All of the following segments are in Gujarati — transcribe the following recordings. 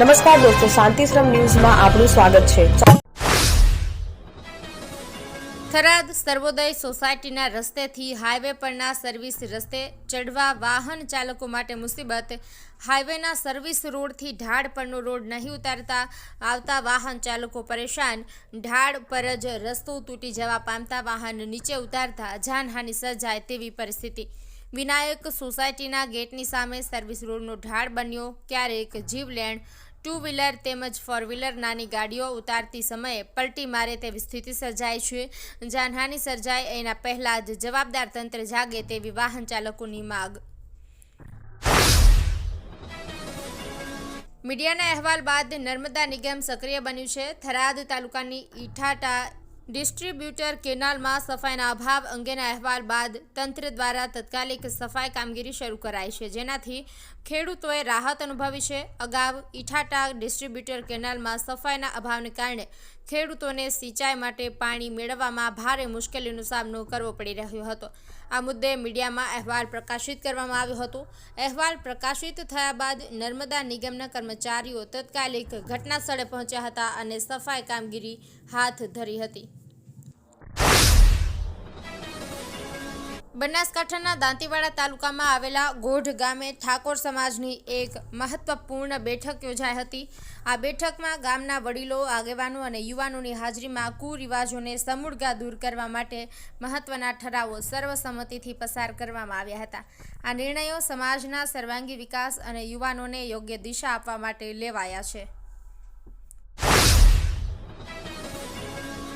નમસ્કાર દોસ્તો, શાંતિશ્રમ ન્યૂઝમાં આપનું સ્વાગત છે. થરાદ સર્વોદય સોસાયટીના રસ્તેથી હાઈવે પરના સર્વિસ રસ્તે ચડવા વાહન ચાલકો માટે મુસીબત. હાઈવેના સર્વિસ રોડથી ઢાળ પરનો રોડ નહીં ઉતારતા આવતા વાહન ચાલકો પરેશાન. ઢાળ પર જ રસ્તો તૂટી જવા પામતા વાહન નીચે ઉતારતા જાનહાનિ સર્જાય તેવી પરિસ્થિતિ. વિનાયક સોસાયટીના ગેટની સામે સર્વિસ રોડનો ઢાળ બન્યો, ક્યારેક જીવલેણ ટુ વ્હીલર તેમજ ફોર વ્હીલર નાની ગાડીઓ ઉતારતી સમયે પલટી મારે તેવી સ્થિતિ સર્જાય છે. જાનહાનિ સર્જાય એના પહેલા જ જવાબદાર તંત્ર જાગે તેવી વાહન ચાલકોની માગ. મીડિયાના અહેવાલ બાદ નર્મદા નિગમ સક્રિય બન્યું છે. થરાદ તાલુકાની ઈઠાટા ડિસ્ટ્રીબ્યુટર કેનાલમાં સફાઈના અભાવ અંગેના અહેવાલ બાદ તંત્ર દ્વારા તત્કાલિક સફાઈ કામગીરી શરૂ કરાઈ છે. જેનાથી ખેડૂતોએ રાહત અનુભવી છે. અગાઉ ઇઠાટા ડિસ્ટ્રીબ્યુટર કેનાલમાં સફાઈના અભાવને કારણે ખેડૂતોને સિંચાઈ માટે પાણી મેળવવામાં ભારે મુશ્કેલીનો સામનો કરવો પડી રહ્યો હતો. આ મુદ્દે મીડિયામાં અહેવાલ પ્રકાશિત કરવામાં આવ્યો હતો. અહેવાલ પ્રકાશિત થયા બાદ નર્મદા નિગમના કર્મચારીઓ તત્કાલિક ઘટના સ્થળે પહોંચ્યા હતા અને સફાઈ કામગીરી હાથ ધરી હતી. બનાસકાંઠાના દાંતીવાડા તાલુકામાં આવેલા ગોઢ ગામે ઠાકોર સમાજની એક મહત્વપૂર્ણ બેઠક યોજાઈ હતી. આ બેઠકમાં ગામના વડીલો, આગેવાનો અને યુવાનોની હાજરીમાં કુરિવાજોને સમૂળગા દૂર કરવા માટે મહત્વના ઠરાવો સર્વસંમતિથી પસાર કરવામાં આવ્યા હતા. આ નિર્ણયો સમાજના સર્વાંગી વિકાસ અને યુવાનોને યોગ્ય દિશા આપવા માટે લેવાયા છે.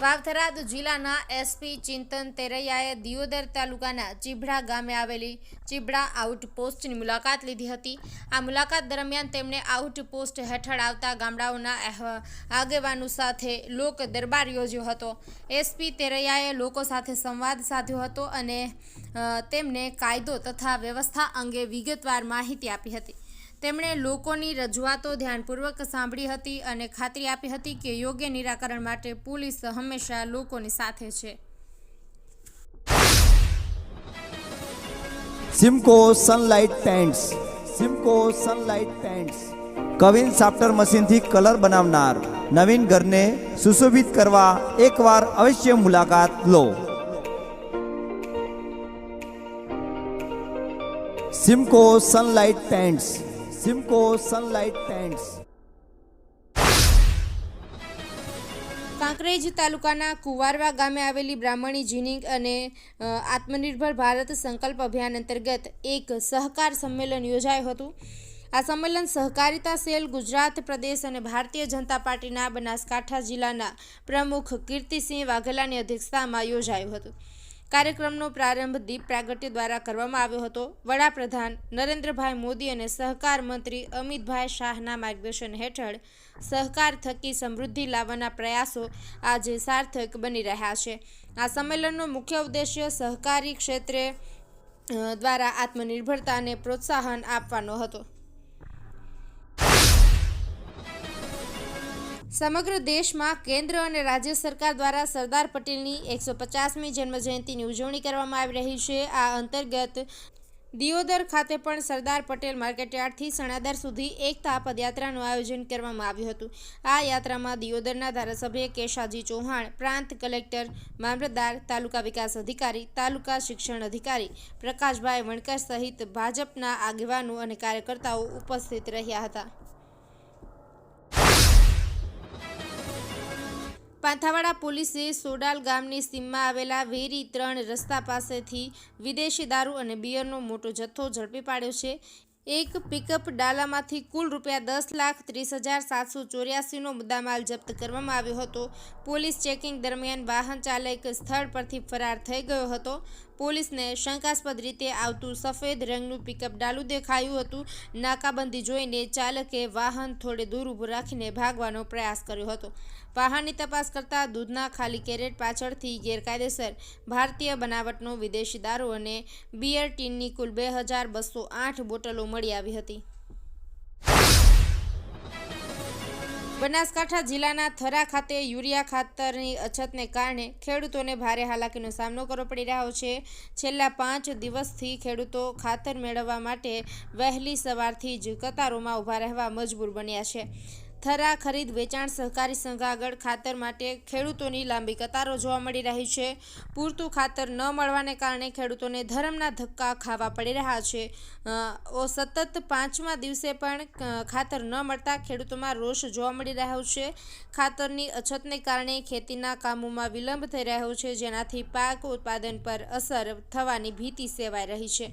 વાવથરાદ જિલ્લાના એસપી ચિંતન તેરૈયાએ દિયોદર તાલુકાના ચીભડા ગામે આવેલી ચીભડા આઉટપોસ્ટની મુલાકાત લીધી હતી. આ મુલાકાત દરમિયાન તેમણે આઉટપોસ્ટ હેઠળ આવતા ગામડાઓના આગેવાનો સાથે લોક દરબાર યોજ્યો હતો. એસપી તેરૈયાએ લોકો સાથે સંવાદ સાધ્યો હતો અને તેમને કાયદો તથા વ્યવસ્થા અંગે વિગતવાર માહિતી આપી હતી. તેમણે લોકોની રજૂઆતો ધ્યાનપૂર્વક સાંભળી હતી અને ખાતરી આપી હતી કે યોગ્ય નિરાકરણ માટે પોલીસ હંમેશા લોકોની સાથે છે. Simco Sunlight Paints. Simco Sunlight Paints. Queen સાફ્ટર મશીનથી કલર બનાવનાર નવીન ઘરને સુશોભિત કરવા એકવાર અવશ્ય મુલાકાત લો. Simco Sunlight tents. Simco Sunlight tents Kankrej તાલુકાના કુવારવા ગામે આવેલી બ્રાહ્મણી જીનિંગ અને આત્મનિર્ભર ભારત સંકલ્પ અભિયાન અંતર્ગત એક સહકાર સંમેલન યોજાયું હતું. આ સંમેલન સહકારિતા સેલ, ગુજરાત પ્રદેશ અને ભારતીય જનતા પાર્ટીના બનાસકાંઠા જિલ્લાના પ્રમુખ કીર્તિસિંહ વાઘેલાની અધ્યક્ષતામાં યોજાયું હતું. કાર્યક્રમનો પ્રારંભ દીપ પ્રાગટ્ય દ્વારા કરવામાં આવ્યો હતો. વડાપ્રધાન નરેન્દ્રભાઈ મોદી અને સહકાર મંત્રી અમિતભાઈ શાહના માર્ગદર્શન હેઠળ સહકાર થકી સમૃદ્ધિ લાવવાના પ્રયાસો આજે સાર્થક બની રહ્યા છે. આ સંમેલનનો મુખ્ય ઉદ્દેશ્ય સહકારી ક્ષેત્રે દ્વારા આત્મનિર્ભરતાને પ્રોત્સાહન આપવાનો હતો. સમગ્ર દેશમાં કેન્દ્ર અને રાજ્ય સરકાર દ્વારા સરદાર પટેલની એકસો પચાસમી જન્મજયંતિની ઉજવણી કરવામાં આવી રહી છે. આ અંતર્ગત દિયોદર ખાતે પણ સરદાર પટેલ માર્કેટયાર્ડથી સણાદર સુધી એકતા પદયાત્રાનું આયોજન કરવામાં આવ્યું હતું. આ યાત્રામાં દિયોદરના ધારાસભ્ય કેશાજી ચૌહાણ, પ્રાંત કલેક્ટર મામલતદાર, તાલુકા વિકાસ અધિકારી, તાલુકા શિક્ષણ અધિકારી પ્રકાશભાઈ વણકર સહિત ભાજપના આગેવાનો અને કાર્યકર્તાઓ ઉપસ્થિત રહ્યા હતા. પાંથાવાડા પોલીસે સોડાલ ગામની સીમમાં આવેલા વેરી ત્રણ રસ્તા પાસેથી વિદેશી દારૂ અને બિયરનો મોટો જથ્થો ઝડપી પાડ્યો છે. એક પિકઅપ ડાલામાંથી કુલ રૂપિયા દસ લાખ ત્રીસ હજાર સાતસો ચોર્યાસીનો મુદ્દામાલ જપ્ત કરવામાં આવ્યો હતો. પોલીસ ચેકિંગ દરમિયાન વાહન ચાલક સ્થળ પરથી ફરાર થઈ ગયો હતો. પોલીસને શંકાસ્પદ રીતે આવતું સફેદ રંગનું પિકઅપ ડાલું દેખાયું હતું. નાકાબંધી જોઈને ચાલકે વાહન થોડે દૂર ઊભું રાખીને ભાગવાનો પ્રયાસ કર્યો હતો. વાહનની તપાસ કરતા દૂધના ખાલી કેરેટ પાછળથી ગેરકાયદેસર ભારતીય બનાવટનો વિદેશી દારૂ અને બિયર ટીનની કુલ બે હજાર બસો આઠ બોટલો મળી આવી હતી. બનાસકાંઠા જિલ્લાના થરા ખાતે યુરિયા ખાતરની અછતને કારણે ખેડૂતોને ભારે હાલાકીનો સામનો કરવો પડી રહ્યો છે. છેલ્લા પાંચ દિવસથી ખેડૂતો ખાતર મેળવવા માટે વહેલી સવારથી જ કતારોમાં ઊભા રહેવા મજબૂર બન્યા છે. થરા ખરીદ વેચાણ સહકારી સંઘ આગળ ખાતર માટે ખેડૂતોની લાંબી કતારો જોવા મળી રહી છે. પૂરતું ખાતર ન મળવાને કારણે ખેડૂતોને ધરમના ધક્કા ખાવા પડી રહ્યા છે. ઓ સતત પાંચમા દિવસે પણ ખાતર ન મળતા ખેડૂતોમાં રોષ જોવા મળી રહ્યો છે. ખાતરની અછતને કારણે ખેતીના કામોમાં વિલંબ થઈ રહ્યો છે, જેનાથી પાક ઉત્પાદન પર અસર થવાની ભીતિ સેવાઈ રહી છે.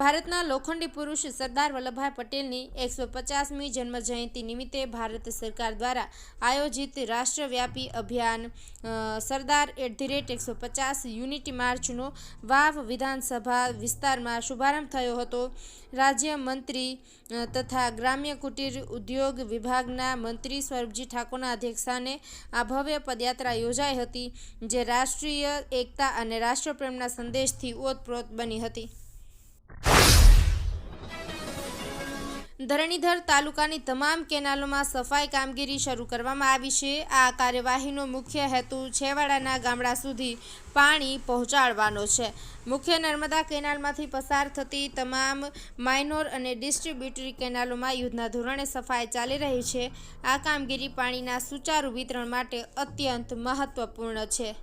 ભારતના લોખંડી પુરુષ સરદાર વલ્લભભાઈ પટેલની એકસો પચાસમી જન્મ જયંતિ નિમિત્તે ભારત સરકાર દ્વારા આયોજિત રાષ્ટ્રવ્યાપી અભિયાન સરદાર એટ ધી રેટ એકસો પચાસ યુનિટી માર્ચનો વાવ વિધાનસભા વિસ્તારમાં શુભારંભ થયો હતો. રાજ્ય મંત્રી તથા ગ્રામ્ય કુટીર ઉદ્યોગ વિભાગના મંત્રી સ્વરૂપજી ઠાકોરના અધ્યક્ષસ્થાને આ ભવ્ય પદયાત્રા યોજાઈ હતી, જે રાષ્ટ્રીય એકતા અને રાષ્ટ્રપ્રેમના સંદેશથી ઓતપ્રોત બની હતી. ધરણીધર તાલુકાની તમામ કેનાલોમાં સફાઈ કામગીરી શરૂ કરવામાં આવી છે. આ કાર્યવાહીનો મુખ્ય હેતુ છેવાડાના ગામડા સુધી પાણી પહોંચાડવાનો છે. મુખ્ય નર્મદા કેનાલમાંથી પસાર થતી તમામ માઇનોર અને ડિસ્ટ્રીબ્યુટરી કેનાલોમાં યુદ્ધના ધોરણે સફાઈ ચાલી રહી છે. આ કામગીરી પાણીના સુચારુ વિતરણ માટે અત્યંત મહત્વપૂર્ણ છે.